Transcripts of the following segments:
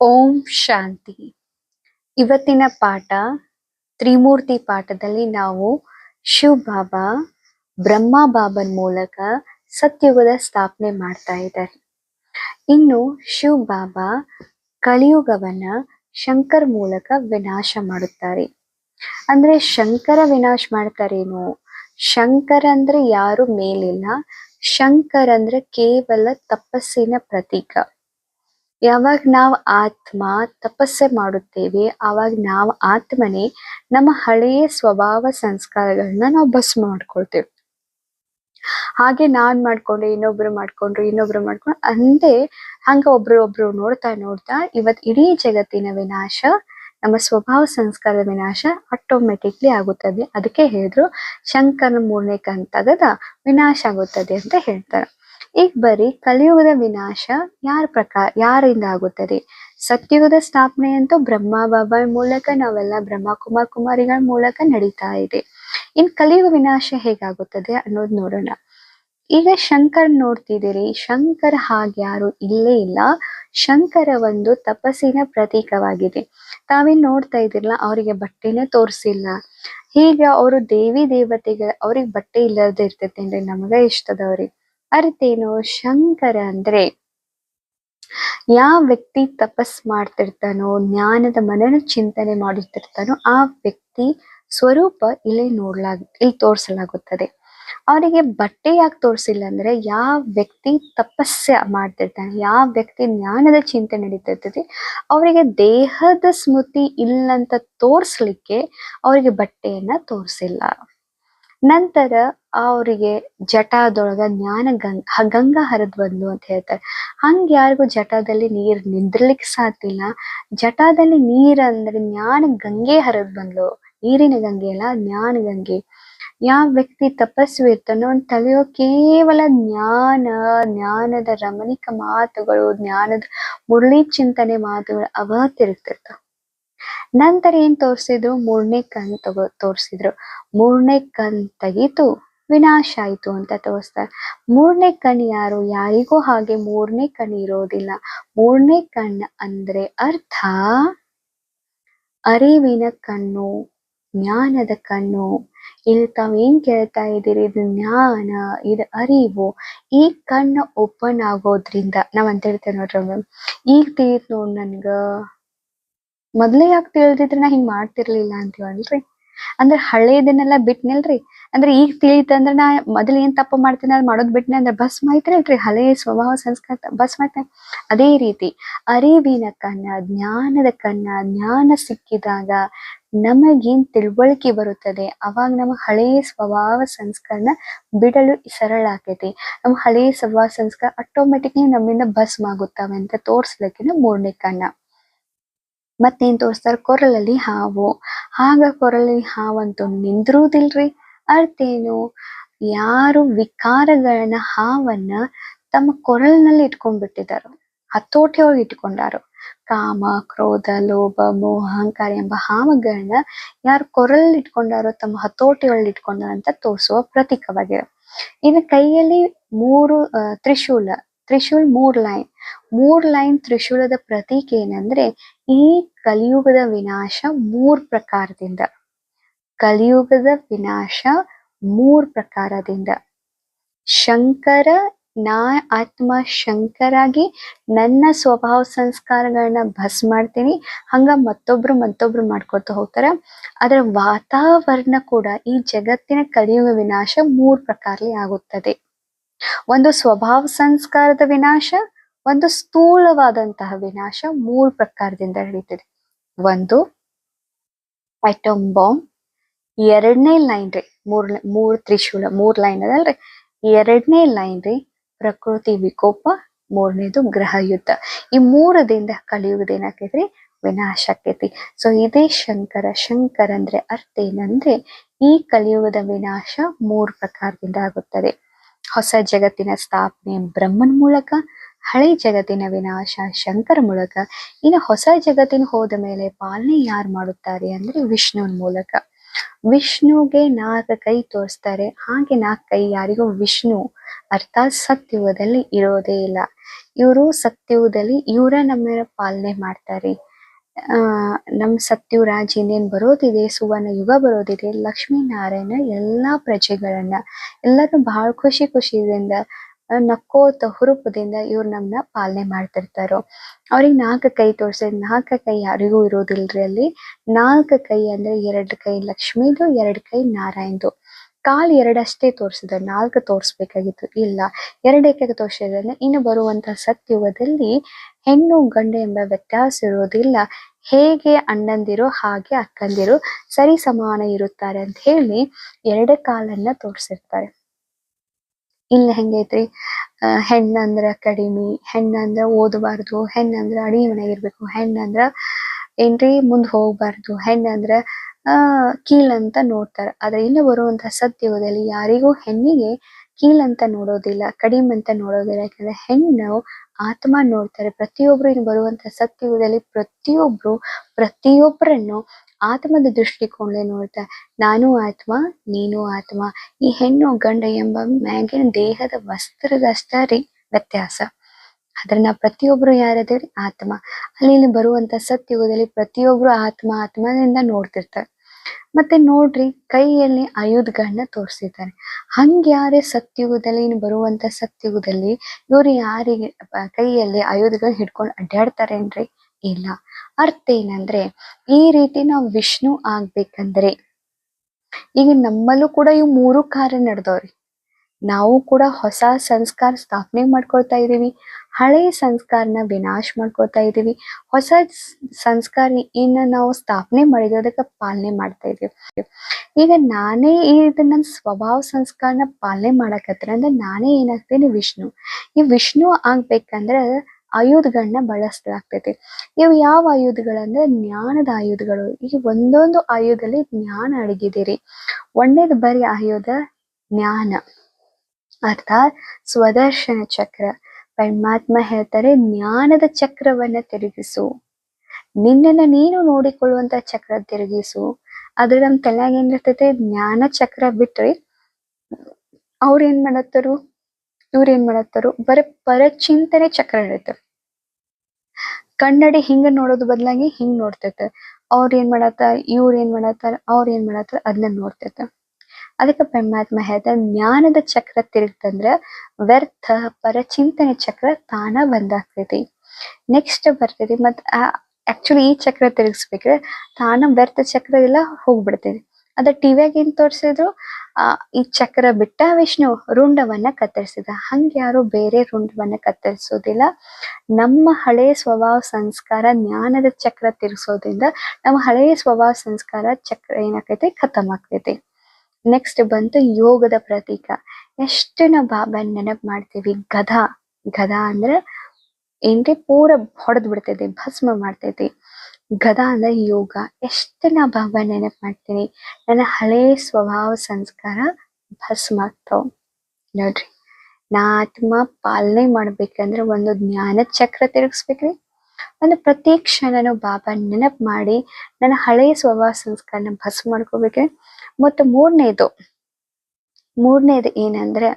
ಓಂ ಶಾಂತಿ. ಇವತ್ತಿನ ಪಾಠ, ತ್ರಿಮೂರ್ತಿ ಪಾಠದಲ್ಲಿ ನಾವು ಶಿವ್ ಬಾಬಾ, ಬ್ರಹ್ಮ ಬಾಬನ್ ಮೂಲಕ ಸತ್ಯುಗದ ಸ್ಥಾಪನೆ ಮಾಡ್ತಾ ಇದ್ದಾರೆ. ಇನ್ನು ಶಿವ್ ಬಾಬಾ ಕಲಿಯುಗವನ್ನ ಶಂಕರ್ ಮೂಲಕ ವಿನಾಶ ಮಾಡುತ್ತಾರೆ. ಅಂದ್ರೆ ಶಂಕರ ವಿನಾಶ ಮಾಡ್ತಾರೇನು? ಶಂಕರ ಅಂದ್ರೆ ಯಾರು ಮೇಲಿಲ್ಲ. ಶಂಕರ್ ಅಂದ್ರೆ ಕೇವಲ ತಪಸ್ಸಿನ ಪ್ರತೀಕ. ಯಾವಾಗ ನಾವು ಆತ್ಮ ತಪಸ್ಸೆ ಮಾಡುತ್ತೇವೆ ಆವಾಗ ನಾವು ಆತ್ಮನೇ ನಮ್ಮ ಹಳೆಯ ಸ್ವಭಾವ ಸಂಸ್ಕಾರಗಳನ್ನ ನಾವು ಬಸ್ ಮಾಡ್ಕೊಳ್ತೇವೆ. ಹಾಗೆ ನಾನ್ ಮಾಡ್ಕೊಂಡೆ ಇನ್ನೊಬ್ರು ಮಾಡ್ಕೊಂಡ್ರು ಇನ್ನೊಬ್ರು ಮಾಡ್ಕೊಂಡ್ರು, ಅಂದೇ ಹಂಗ ಒಬ್ರು ಒಬ್ರು ನೋಡ್ತಾ ನೋಡ್ತಾ ಇವತ್ ಇಡೀ ಜಗತ್ತಿನ ವಿನಾಶ ನಮ್ಮ ಸ್ವಭಾವ ಸಂಸ್ಕಾರದ ವಿನಾಶ ಆಟೋಮೆಟಿಕ್ಲಿ ಆಗುತ್ತದೆ. ಅದಕ್ಕೆ ಹೇಳಿದ್ರು ಶಂಕರ ಮೂರನೇ ಕಂತಗದ ವಿನಾಶ ಆಗುತ್ತದೆ ಅಂತ ಹೇಳ್ತಾರೆ. ಈಗ ಬರೀ ಕಲಿಯುಗದ ವಿನಾಶ ಯಾರ ಪ್ರಕಾರ ಯಾರಿಂದ ಆಗುತ್ತದೆ? ಸತ್ಯುಗದ ಸ್ಥಾಪನೆ ಅಂತೂ ಬ್ರಹ್ಮ ಬಾಬಾ ಮೂಲಕ, ನಾವೆಲ್ಲ ಬ್ರಹ್ಮ ಕುಮಾರ್ ಕುಮಾರಿಗಳ ಮೂಲಕ ನಡೀತಾ ಇದೆ. ಇನ್ ಕಲಿಯುಗ ವಿನಾಶ ಹೇಗಾಗುತ್ತದೆ ಅನ್ನೋದು ನೋಡೋಣ. ಈಗ ಶಂಕರ್ ನೋಡ್ತಿದ್ದೀರಿ. ಶಂಕರ್ ಹಾಗ್ಯಾರು ಇಲ್ಲೇ ಇಲ್ಲ. ಶಂಕರ ಒಂದು ತಪಸ್ಸಿನ ಪ್ರತೀಕವಾಗಿದೆ. ತಾವೇನ್ ನೋಡ್ತಾ ಇದಿರಲ್ಲ ಅವರಿಗೆ ಬಟ್ಟೆನೇ ತೋರಿಸಿಲ್ಲ. ಹೀಗೆ ಅವರು ದೇವಿ ದೇವತೆಗಳ, ಅವ್ರಿಗೆ ಬಟ್ಟೆ ಇಲ್ಲದೆ ಇರ್ತೈತೇನ್ರಿ, ನಮಗ ಇಷ್ಟದವ್ರಿಗೆ. ಅರ್ಥೇನು ಶಂಕರ ಅಂದ್ರೆ? ಯಾವ ವ್ಯಕ್ತಿ ತಪಸ್ ಮಾಡ್ತಿರ್ತಾನೋ, ಜ್ಞಾನದ ಮನನ ಚಿಂತನೆ ಮಾಡುತ್ತಿರ್ತಾನೋ ಆ ವ್ಯಕ್ತಿ ಸ್ವರೂಪ ಇಲ್ಲಿ ನೋಡ್ಲಾಗ ಇಲ್ಲಿ ತೋರಿಸಲಾಗುತ್ತದೆ. ಅವರಿಗೆ ಬಟ್ಟೆ ಯಾಕೆ ತೋರಿಸಿಲ್ಲ ಅಂದ್ರೆ, ಯಾವ ವ್ಯಕ್ತಿ ತಪಸ್ಸ ಮಾಡ್ತಿರ್ತಾನೆ, ಯಾವ ವ್ಯಕ್ತಿ ಜ್ಞಾನದ ಚಿಂತೆ ನಡೀತಿರ್ತದೆ, ಅವರಿಗೆ ದೇಹದ ಸ್ಮೃತಿ ಇಲ್ಲಂತ ತೋರಿಸ್ಲಿಕ್ಕೆ ಅವರಿಗೆ ಬಟ್ಟೆಯನ್ನ ತೋರಿಸಿಲ್ಲ. ನಂತರ ಅವರಿಗೆ ಜಟಾದೊಳಗ ಜ್ಞಾನ ಗಂಗ ಗಂಗಾ ಹರಿದ್ ಅಂತ ಹೇಳ್ತಾರೆ. ಹಂಗ ಯಾರಿಗೂ ಜಟಾದಲ್ಲಿ ನೀರ್ ನಿಂದ್ರಲಿಕ್ಕೆ ಸಾಧ್ಯ ಇಲ್ಲ. ಜಟಾದಲ್ಲಿ ನೀರ್ ಅಂದ್ರೆ ಜ್ಞಾನ ಗಂಗೆ ಹರಿದ್ ಬಂದ್ಲು. ನೀರಿನ ಗಂಗೆ ಅಲ್ಲ, ಜ್ಞಾನ ಗಂಗೆ. ಯಾವ ವ್ಯಕ್ತಿ ತಪಸ್ವಿ ಇರ್ತಾನೋ ಅವ್ನ ತಲೆಯೋ ಕೇವಲ ಜ್ಞಾನ, ಜ್ಞಾನದ ರಮಣಿಕ ಮಾತುಗಳು, ಜ್ಞಾನದ ಮುರಳಿ ಚಿಂತನೆ ಮಾತುಗಳು ಅವತ್ತಿರ್ತಿರ್ತಾವ ನಂತರ ಏನ್ ತೋರ್ಸಿದ್ರು? ಮೂರನೇ ಕಣ್ ತಗೋ, ತೋರ್ಸಿದ್ರು. ಮೂರನೇ ಕಣ್ ತೆಗೀತು, ವಿನಾಶ ಆಯ್ತು ಅಂತ ತೋರಿಸ್ತಾರೆ. ಮೂರನೇ ಕಣ್ ಯಾರು? ಯಾರಿಗೂ ಹಾಗೆ ಮೂರನೇ ಕಣ್ ಇರೋದಿಲ್ಲ. ಮೂರನೇ ಕಣ್ ಅಂದ್ರೆ ಅರ್ಥ, ಅರಿವಿನ ಕಣ್ಣು, ಜ್ಞಾನದ ಕಣ್ಣು. ಇಲ್ಲಿ ತಾವೇನ್ ಕೇಳ್ತಾ ಇದ್ದೀರಿ? ಇದು ಜ್ಞಾನ, ಇದು ಅರಿವು. ಈ ಕಣ್ಣು ಓಪನ್ ಆಗೋದ್ರಿಂದ ನಾವ್ ಅಂತ ಹೇಳ್ತೇವೆ ನೋಡ್ರಿ ಈಗ ತೀರ್ ನೋಡ್ ನನ್ಗ. ಮೊದ್ಲೇ ಯಾಕೆ ತಿಳಿದಿದ್ರೆ ನಾ ಹಿಂಗ್ ಮಾಡ್ತಿರ್ಲಿಲ್ಲ ಅಂತೀವಲ್ರಿ ಅಂದ್ರೆ ಹಳೇದನ್ನೆಲ್ಲಾ ಬಿಟ್ನಲ್ರಿ. ಅಂದ್ರೆ ಈಗ ತಿಳಿತಂದ್ರ ನಾ ಮೊದಲು ಏನ್ ತಪ್ಪು ಮಾಡ್ತೀನಿ ಅದ್ ಮಾಡೋದ್ ಬಿಟ್ನೆ ಅಂದ್ರೆ ಬಸ್ ಮಾಯ್ತಿರಲ್ರಿ ಹಳೆಯ ಸ್ವಭಾವ ಸಂಸ್ಕಾರ ಬಸ್ ಮಾಡ್ತೇನೆ ಅದೇ ರೀತಿ ಅರಿವಿನ ಕಣ್ಣ, ಜ್ಞಾನದ ಕಣ್ಣ, ಜ್ಞಾನ ಸಿಕ್ಕಿದಾಗ ನಮಗೇನ್ ತಿಳುವಳಿಕೆ ಬರುತ್ತದೆ? ಅವಾಗ ನಮ್ಮ ಹಳೆಯ ಸ್ವಭಾವ ಸಂಸ್ಕಾರನ ಬಿಡಲು ಸರಳ ಆಕೈತಿ. ನಮ್ಮ ಹಳೆಯ ಸ್ವಭಾವ ಸಂಸ್ಕಾರ ಆಟೋಮೆಟಿಕ್ಲಿ ನಮ್ಮಿಂದ ಭಸ್ಮ ಆಗುತ್ತವೆ ಅಂತ ತೋರ್ಸ್ಲಿಕ್ಕೆ ಮೂರನೇ ಕಣ್ಣ. ಮತ್ತೇನ್ ತೋರಿಸ್ತಾರ ಕೊರಲಲ್ಲಿ ಹಾವು. ಆಗ ಕೊರಳಲ್ಲಿ ಹಾವಂತೂ ನಿಂದ್ರುವುದಿಲ್ರಿ ಅರ್ಥೇನು ಯಾರು ವಿಕಾರಗಳನ್ನ ಹಾವನ್ನ ತಮ್ಮ ಕೊರಲ್ನಲ್ಲಿ ಇಟ್ಕೊಂಡ್ಬಿಟ್ಟಿದಾರೋ ಹತೋಟಿ ಒಳಗೆ ಇಟ್ಕೊಂಡಾರೋ, ಕಾಮ, ಕ್ರೋಧ, ಲೋಭ, ಮೋಹ, ಅಹಂಕಾರ ಎಂಬ ಹಾವಗಳನ್ನ ಯಾರು ಕೊರಳಲ್ಲಿ ಇಟ್ಕೊಂಡಾರೋ, ತಮ್ಮ ಹತೋಟಿ ಇಟ್ಕೊಂಡಾರ ಅಂತ ತೋರಿಸುವ ಪ್ರತೀಕವಾಗಿದೆ. ಇನ್ನು ಕೈಯಲ್ಲಿ ಮೂರು ತ್ರಿಶೂಲ, ತ್ರಿಶೂಲ್ ಮೂರ್ ಲೈನ್. ಮೂರ್ ಲೈನ್ ತ್ರಿಶೂಲದ ಪ್ರತೀಕ ಏನಂದ್ರೆ ಈ ಕಲಿಯುಗದ ವಿನಾಶ ಮೂರ್ ಪ್ರಕಾರದಿಂದ. ಕಲಿಯುಗದ ವಿನಾಶ ಮೂರ್ ಪ್ರಕಾರದಿಂದ. ಶಂಕರ, ನಾ ಆತ್ಮ ಶಂಕರಾಗಿ ನನ್ನ ಸ್ವಭಾವ ಸಂಸ್ಕಾರಗಳನ್ನ ಭಸ್ ಮಾಡ್ತೀನಿ. ಹಂಗ ಮತ್ತೊಬ್ರು ಮತ್ತೊಬ್ರು ಮಾಡ್ಕೊತ ಹೋಗ್ತಾರ. ಅದರ ವಾತಾವರಣ ಕೂಡ ಈ ಜಗತ್ತಿನ ಕಲಿಯುಗ ವಿನಾಶ ಮೂರ್ ಪ್ರಕಾರಲಿ ಆಗುತ್ತದೆ. ಒಂದು ಸ್ವಭಾವ ಸಂಸ್ಕಾರದ ವಿನಾಶ ಒಂದು ಸ್ಥೂಲವಾದಂತಹ ವಿನಾಶ ಮೂರು ಪ್ರಕಾರದಿಂದ ನಡೀತದೆ ಒಂದು ಐಟಮ್ ಬಾಂಬ್ ಎರಡನೇ ಲೈನ್ ರೀ, ಮೂರ್ ಮೂರ್ ತ್ರಿಶೂಲ, ಮೂರ್ ಲೈನ್ ಅದಲ್ರಿ ಎರಡನೇ ಲೈನ್ ರೀ, ಪ್ರಕೃತಿ ವಿಕೋಪ, ಮೂರನೇದು ಗ್ರಹ ಯುದ್ಧ. ಈ ಮೂರದಿಂದ ಕಲಿಯುಗದ ಏನಾಕೈತ್ರಿ? ವಿನಾಶ ಆಕೈತಿ ಸೊ ಇದೇ ಶಂಕರ ಶಂಕರ ಅಂದ್ರೆ ಅರ್ಥ ಏನಂದ್ರೆ, ಈ ಕಲಿಯುಗದ ವಿನಾಶ ಮೂರ್ ಪ್ರಕಾರದಿಂದ ಆಗುತ್ತದೆ. ಹೊಸ ಜಗತ್ತಿನ ಸ್ಥಾಪನೆ ಬ್ರಹ್ಮನ್ ಮೂಲಕ ಹಳೆ ಜಗತ್ತಿನ ವಿನಾಶ, ಶಂಕರ ಮೂಲಕ, ಇನ್ನು ಹೊಸ ಜಗತ್ತಿನ ಹೋದ ಮೇಲೆ ಪಾಲನೆ ಯಾರು ಮಾಡುತ್ತಾರೆ ಅಂದ್ರೆ ವಿಷ್ಣುವಿನ ಮೂಲಕ. ವಿಷ್ಣುಗೆ ನಾಲ್ಕು ಕೈ ತೋರಿಸ್ತಾರೆ, ಹಾಗೆ ನಾಲ್ಕು ಕೈ ಯಾರಿಗೂ ವಿಷ್ಣು ಅರ್ಥಾತ್ ಸತ್ಯುಗದಲ್ಲಿ ಇರೋದೇ ಇಲ್ಲ. ಇವರು ಸತ್ಯುಗದಲ್ಲಿ ಇವರ ನಮ್ಮ ಪಾಲನೆ ಮಾಡ್ತಾರೆ. ಆ, ನಮ್ ಸತ್ಯುರಾಜ್ ಇನ್ನೇನ್ ಬರೋದಿದೆ, ಸುವರ್ಣ ಯುಗ ಬರೋದಿದೆ ಲಕ್ಷ್ಮೀ ನಾರಾಯಣ ಎಲ್ಲಾ ಪ್ರಜೆಗಳನ್ನ, ಎಲ್ಲರೂ ಬಹಳ ಖುಷಿ ಖುಷಿಯಿಂದ ನಕ್ಕೋತ ಹುರುಪದಿಂದ ಇವ್ರು ನಮ್ನ ಪಾಲನೆ ಮಾಡ್ತಿರ್ತಾರೋ. ಅವ್ರಿಗೆ ನಾಲ್ಕು ಕೈ ತೋರ್ಸಿದ್ ನಾಲ್ಕು ಕೈ ಯಾರಿಗೂ ಇರೋದಿಲ್ರಿ ಅಲ್ಲಿ. ನಾಲ್ಕು ಕೈ ಅಂದ್ರೆ ಎರಡು ಕೈ ಲಕ್ಷ್ಮೀದು, ಎರಡು ಕೈ ನಾರಾಯಣದು. ಕಾಲ್ ಎರಡಷ್ಟೇ ತೋರಿಸಿದ ನಾಲ್ಕು ತೋರಿಸ್ಬೇಕಾಗಿತ್ತು. ಇಲ್ಲ ಎರಡಕ್ಕೆ ತೋರಿಸಿದ್ರೆ ಇನ್ನು ಬರುವಂತಹ ಸತ್ಯುಗದಲ್ಲಿ ಹೆಣ್ಣು, ಗಂಡು ಎಂಬ ವ್ಯತ್ಯಾಸ ಇರೋದಿಲ್ಲ. ಹೇಗೆ ಅಣ್ಣಂದಿರು, ಹಾಗೆ ಅಕ್ಕಂದಿರು ಸರಿ ಸಮಾನ ಇರುತ್ತಾರೆ ಅಂತ ಹೇಳಿ ಎರಡು ಕಾಲನ್ನ ತೋರ್ಸಿರ್ತಾರೆ. ಇಲ್ಲ ಹೆಂಗೈತ್ರಿ ಹೆಣ್ಣಂದ್ರ ಕಡಿಮೆ ಹೆಣ್ಣಂದ್ರ ಓದಬಾರದು ಹೆಣ್ಣಂದ್ರ ಅಡಿಗೆ ಮನೆಯಾಗಿರ್ಬೇಕು ಹೆಣ್ಣಂದ್ರ ಏನ್ರಿ? ಮುಂದ್ ಹೋಗ್ಬಾರ್ದು ಹೆಣ್ಣಂದ್ರ ಆ ಕೀಳಂತ ನೋಡ್ತಾರ. ಆದ್ರೆ ಇಲ್ಲಿ ಬರುವಂತ ಸತ್ಯದಲ್ಲಿ ಯಾರಿಗೂ ಹೆಣ್ಣಿಗೆ ಕೀಳಂತ ನೋಡೋದಿಲ್ಲ, ಕಡಿಮೆ ಅಂತ ನೋಡೋದಿಲ್ಲ. ಯಾಕಂದ್ರೆ ಹೆಣ್ಣು ಆತ್ಮ ನೋಡ್ತಾರೆ. ಪ್ರತಿಯೊಬ್ರು ಇಲ್ಲಿ ಬರುವಂತ ಸತ್ಯಯುಗದಲ್ಲಿ ಪ್ರತಿಯೊಬ್ರು, ಪ್ರತಿಯೊಬ್ಬರನ್ನು ಆತ್ಮದ ದೃಷ್ಟಿಕೋನ ನೋಡ್ತಾ, ನಾನು ಆತ್ಮ, ನೀನು ಆತ್ಮ, ಈ ಹೆಣ್ಣು ಗಂಡ ಎಂಬ ಮ್ಯಾಗಿನ ದೇಹದ ವಸ್ತ್ರದಷ್ಟ ರೀ ವ್ಯತ್ಯಾಸ. ಆದ್ರೆ ನಾ ಪ್ರತಿಯೊಬ್ರು ಯಾರದೇವ್ರಿ ಆತ್ಮ. ಅಲ್ಲಿ ಬರುವಂತ ಸತ್ಯುಗದಲ್ಲಿ ಪ್ರತಿಯೊಬ್ರು ಆತ್ಮ ಆತ್ಮದಿಂದ ನೋಡ್ತಿರ್ತಾರೆ. ಮತ್ತೆ ನೋಡ್ರಿ, ಕೈಯಲ್ಲಿ ಆಯುಧಗಳನ್ನ ತೋರಿಸಿದ್ದಾರೆ. ಹಂಗ್ಯಾರೇ ಸತ್ಯುಗದಲ್ಲಿ ಬರುವಂತ ಸತ್ಯುಗದಲ್ಲಿ ಇವ್ರು ಯಾರಿಗೆ, ಕೈಯಲ್ಲಿ ಆಯುಧಗಳನ್ನ ಹಿಡ್ಕೊಂಡು ಅಡ್ಡಾಡ್ತಾರೇನ್ರಿ? ಇಲ್ಲ. ಅರ್ಥ ಏನಂದ್ರೆ, ಈ ರೀತಿ ನಾವು ವಿಷ್ಣು ಆಗ್ಬೇಕಂದ್ರೆ, ಈಗ ನಮ್ಮಲ್ಲೂ ಕೂಡ ಇವು ಮೂರು ಕಾರ್ಯ ನಡೆದವ್ರಿ. ನಾವು ಕೂಡ ಹೊಸ ಸಂಸ್ಕಾರ ಸ್ಥಾಪನೆ ಮಾಡ್ಕೊಳ್ತಾ ಇದೀವಿ, ಹಳೆ ಸಂಸ್ಕಾರನ ವಿನಾಶ ಮಾಡ್ಕೊಳ್ತಾ ಇದೀವಿ, ಹೊಸ ಸಂಸ್ಕಾರ ಇನ್ನ ನಾವು ಸ್ಥಾಪನೆ ಮಾಡಿದ್ವಿ ಅದಕ್ಕೆ ಪಾಲನೆ ಮಾಡ್ತಾ ಇದೀವಿ. ಈಗ ನಾನೇ ಈ ಇದನ್ನ ನನ್ ಸ್ವಭಾವ ಸಂಸ್ಕಾರನ ಪಾಲನೆ ಮಾಡಕತ್ರ ಅಂದ್ರೆ ನಾನೇ ಏನಾಗ್ತೀನಿ ವಿಷ್ಣು. ಈ ವಿಷ್ಣು ಆಗ್ಬೇಕಂದ್ರೆ ಆಯುಧಗಳನ್ನ ಬಳಸಲಾಗ್ತೈತಿ. ಇವು ಯಾವ ಆಯುಧಗಳಂದ್ರೆ ಜ್ಞಾನದ ಆಯುಧಗಳು. ಈ ಒಂದೊಂದು ಆಯುಧದಲ್ಲಿ ಜ್ಞಾನ ಅಡಗಿದಿರಿ. ಒಂದೇದು ಬರೀ ಆಯುಧ ಜ್ಞಾನ. ಅರ್ಥಾತ್ ಸ್ವದರ್ಶನ ಚಕ್ರ. ಪರಮಾತ್ಮ ಹೇಳ್ತಾರೆ ಜ್ಞಾನದ ಚಕ್ರವನ್ನ ತಿರುಗಿಸು. ನಿನ್ನನ್ನ ನೀನು ನೋಡಿಕೊಳ್ಳುವಂತ ಚಕ್ರ ತಿರುಗಿಸು. ಅದ್ರ ನಮ್ ತಲೆಯಾಗ ಏನಿರ್ತೈತೆ? ಜ್ಞಾನ ಚಕ್ರ ಬಿಟ್ರಿ ಅವ್ರ ಏನ್ ಮಾಡತ್ತಾರು? ಇವ್ರ ಏನ್ ಮಾಡತ್ತಾರು? ಬರೀ ಪರಚಿಂತನೆ ಚಕ್ರ ಇರುತ್ತೆ. ಕನ್ನಡಿ ಹಿಂಗ ನೋಡೋದು ಬದಲಾಗಿ ಹಿಂಗ್ ನೋಡ್ತೈತೆ ಅವ್ರ ಏನ್ ಮಾಡತ್ತಾರ ಇವ್ರ ಏನ್ ಮಾಡತ್ತಾರ, ಅವ್ರ ಏನ್ ಮಾಡತ್ತಾರ ಅದನ್ನ ನೋಡ್ತೈತೆ ಅದಕ್ಕೆ ಪರಮಾತ್ಮ ಹೇಳ್ತಾರೆ, ಜ್ಞಾನದ ಚಕ್ರ ತಿರುಗ್ತಂದ್ರ ವ್ಯರ್ಥ, ಪರಚಿಂತನೆ ಚಕ್ರ ತಾನ ಬಂದಾಗ್ತೈತಿ. ನೆಕ್ಸ್ಟ್ ಬರ್ತೈತಿ ಮತ್ ಆಕ್ಚುಲಿ ಈ ಚಕ್ರ ತಿರುಗಿಸ್ಬೇಕ್ರೆ ತಾನ ವ್ಯರ್ಥ ಚಕ್ರ ಎಲ್ಲ ಹೋಗ್ಬಿಡ್ತೈತಿ. ಅದ ಟಿವಿಯಾಗ ಏನ್ ತೋರ್ಸಿದ್ರು? ಆ, ಈ ಚಕ್ರ ಬಿಟ್ಟ ವಿಷ್ಣು ರುಂಡವನ್ನ ಕತ್ತರಿಸಿದ. ಹಂಗ ಯಾರು ಬೇರೆ ರುಂಡವನ್ನ ಕತ್ತರಿಸೋದಿಲ್ಲ. ನಮ್ಮ ಹಳೆಯ ಸ್ವಭಾವ ಸಂಸ್ಕಾರ ಜ್ಞಾನದ ಚಕ್ರ ತಿರ್ಸೋದ್ರಿಂದ ನಮ್ಮ ಹಳೆಯ ಸ್ವಭಾವ ಸಂಸ್ಕಾರ ಚಕ್ರ ಏನಾಕೈತಿ ಖತಮ್ ಆಗ್ತೈತಿ. ನೆಕ್ಸ್ಟ್ ಬಂತು ಯೋಗದ ಪ್ರತೀಕ. ಎಷ್ಟು ನಾವು ಬಾಬಾ ನೆನಪು ಮಾಡ್ತೀವಿ? ಗದಾ ಗದಾ ಅಂದ್ರೆ ಏನ್ರಿ? ಪೂರ ಹೊಡೆದ್ ಬಿಡ್ತೈತಿ, ಭಸ್ಮ ಮಾಡ್ತೈತಿ. ಗದಾ ಅಂದ್ರೆ ಯೋಗ ಎಷ್ಟನ್ನ ಬಾಬಾ ನೆನಪು ಮಾಡ್ತೀನಿ. ನನ್ನ ಹಳೆ ಸ್ವಭಾವ, ಸಂಸ್ಕಾರ, ಭಸ್ಮ ಆಗ್ತಾವ. ನೋಡ್ರಿ, ನಾ ಆತ್ಮ ಪಾಲನೆ ಮಾಡ್ಬೇಕಂದ್ರೆ ಒಂದು ಜ್ಞಾನ ಚಕ್ರ ತಿರುಗಿಸ್ಬೇಕ್ರಿ. ಒಂದು ಪ್ರತಿ ಕ್ಷಣನು ಬಾಬಾ ನೆನಪು ಮಾಡಿ ನನ್ನ ಹಳೆಯ ಸ್ವಭಾವ, ಸಂಸ್ಕಾರನ ಭಸ್ಮ ಮಾಡ್ಕೋಬೇಕ್ರಿ. ಮತ್ತು ಮೂರನೇದು ಮೂರನೇದು ಏನಂದ್ರೆ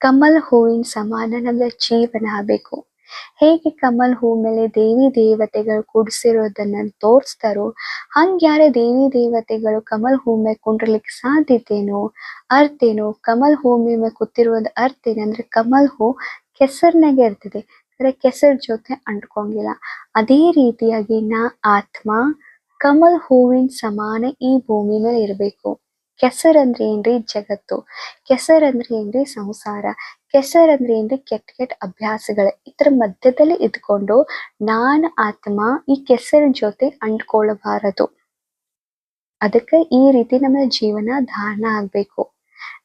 ಕಮಲ್ ಹೂವಿನ ಸಮಾನ ನಮ್ದು ಜೀವನ ಆಗ್ಬೇಕು. ಹೇಗೆ ಕಮಲ್ ಹೂ ಮೇಲೆ ದೇವಿ ದೇವತೆಗಳು ಕೂಡಿಸಿರೋದನ್ನ ತೋರಿಸ್ತಾರೋ ಹಂಗ ಯಾರೇ ದೇವಿ ದೇವತೆಗಳು ಕಮಲ್ ಹೂ ಮೇಲೆ ಕುಂಡ್ರಲಿಕ್ಕೆ ಸಾಧ್ಯತೆನೋ ಅರ್ಥ ಏನೋ ಕಮಲ್ ಹೂ ಮೇಲೆ ಕೂತಿರುವುದ ಅರ್ಥ ಏನಂದ್ರೆ ಕಮಲ್ ಹೂ ಕೆಸರ್ನಾಗೆ ಇರ್ತದೆ. ಅಂದ್ರೆ ಕೆಸರ್ ಜೊತೆ ಅಂಟ್ಕೊಂಗಿಲ್ಲ ಅದೇ ರೀತಿಯಾಗಿ ನಾ ಆತ್ಮ ಕಮಲ್ ಹೂವಿನ ಸಮಾನ ಈ ಭೂಮಿ ಮೇಲೆ ಇರಬೇಕು. ಕೆಸರ್ ಅಂದ್ರೆ ಏನ್ರಿ ಜಗತ್ತು? ಕೆಸರ್ ಅಂದ್ರೆ ಏನ್ರಿ ಸಂಸಾರ? ಕೆಸರ್ ಅಂದ್ರೆ ಏನ್ರಿ ಕೆಟ್ಟ ಕೆಟ್ಟ ಅಭ್ಯಾಸಗಳ ಇದ್ರ ಮಧ್ಯದಲ್ಲಿ ಇದ್ಕೊಂಡು ನಾನ್ ಆತ್ಮ ಈ ಕೆಸರಿನ ಜೊತೆ ಅಂಟ್ಕೊಳ್ಳಬಾರದು ಅದಕ್ಕೆ ಈ ರೀತಿ ನಮ್ಮ ಜೀವನ ಧಾರಣ ಆಗ್ಬೇಕು.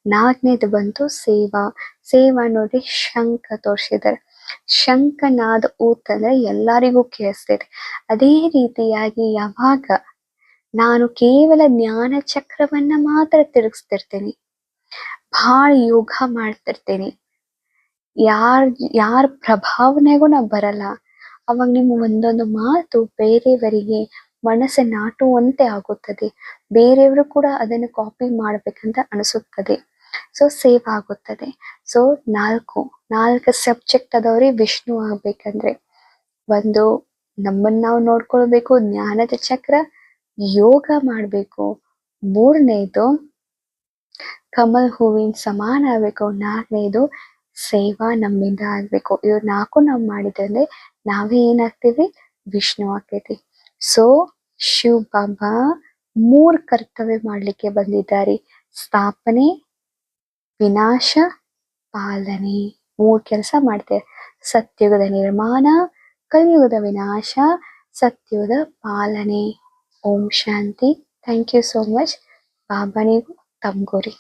ನಾಲ್ಕನೇದು ಬಂತು ಸೇವಾ. ಸೇವಾ ನೋಡ್ರಿ ಶಂಖ ತೋರ್ಸಿದಾರೆ. ಶಂಕನಾದ ಊತ ಅಂದ್ರೆ ಎಲ್ಲರಿಗೂ ಕೇಳಿಸ್ತೈತೆ ಅದೇ ರೀತಿಯಾಗಿ ಯಾವಾಗ ನಾನು ಕೇವಲ ಜ್ಞಾನ ಚಕ್ರವನ್ನ ಮಾತ್ರ ತಿರುಗಿಸ್ತಿರ್ತೇನೆ. ಬಹಳ ಯೋಗ ಮಾಡ್ತಿರ್ತೀನಿ. ಯಾರ್ ಯಾರ್ ಪ್ರಭಾವನೆಗೂ ನಾವು ಬರಲ್ಲ. ಅವಾಗ ನಿಮ್ಮ ಒಂದೊಂದು ಮಾತು ಬೇರೆಯವರಿಗೆ ಮನಸ್ಸೆ ನಾಟುವಂತೆ ಆಗುತ್ತದೆ. ಬೇರೆಯವರು ಕೂಡ ಅದನ್ನು ಕಾಪಿ ಮಾಡ್ಬೇಕಂತ ಅನಿಸುತ್ತದೆ. ಸೊ ಸೇವ್ ಆಗುತ್ತದೆ. ಸೊ ನಾಲ್ಕು ನಾಲ್ಕು ಸಬ್ಜೆಕ್ಟ್ ಅದಾವ್ರಿ ವಿಷ್ಣು ಆಗ್ಬೇಕಂದ್ರೆ ಒಂದು ನಮ್ಮನ್ನ ನಾವು ನೋಡ್ಕೊಳ್ಬೇಕು, ಜ್ಞಾನದ ಚಕ್ರ, ಯೋಗ ಮಾಡ್ಬೇಕು. ಮೂರನೇದು ಕಮಲ್ ಹೂವಿನ ಸಮಾನ ಆಗ್ಬೇಕು. ನಾಲ್ಕನೇದು ಸೇವಾ ನಮ್ಮಿಂದ ಆಗ್ಬೇಕು. ಇವ್ ನಾಲ್ಕು ನಾವ್ ಮಾಡಿದ್ರೆ ನಾವೇ ಏನಾಗ್ತೀವಿ? ವಿಷ್ಣು ಆಗ್ತೈತಿ ಸೊ ಶಿವ್ ಬಾಬಾ ಮೂರ್ ಕರ್ತವ್ಯ ಮಾಡ್ಲಿಕ್ಕೆ ಬಂದಿದ್ದಾರೆ. ಸ್ಥಾಪನೆ, ವಿನಾಶ, ಪಾಲನೆ. ಮೂರ್ ಕೆಲಸ ಮಾಡ್ತೇವೆ. ಸತ್ಯುಗದ ನಿರ್ಮಾಣ, ಕಲಿಯುಗದ ವಿನಾಶ, ಸತ್ಯುಗದ ಪಾಲನೆ. Om Shanti. Thank you so much Baba ನೀವು ತಮ್ಗೋರಿ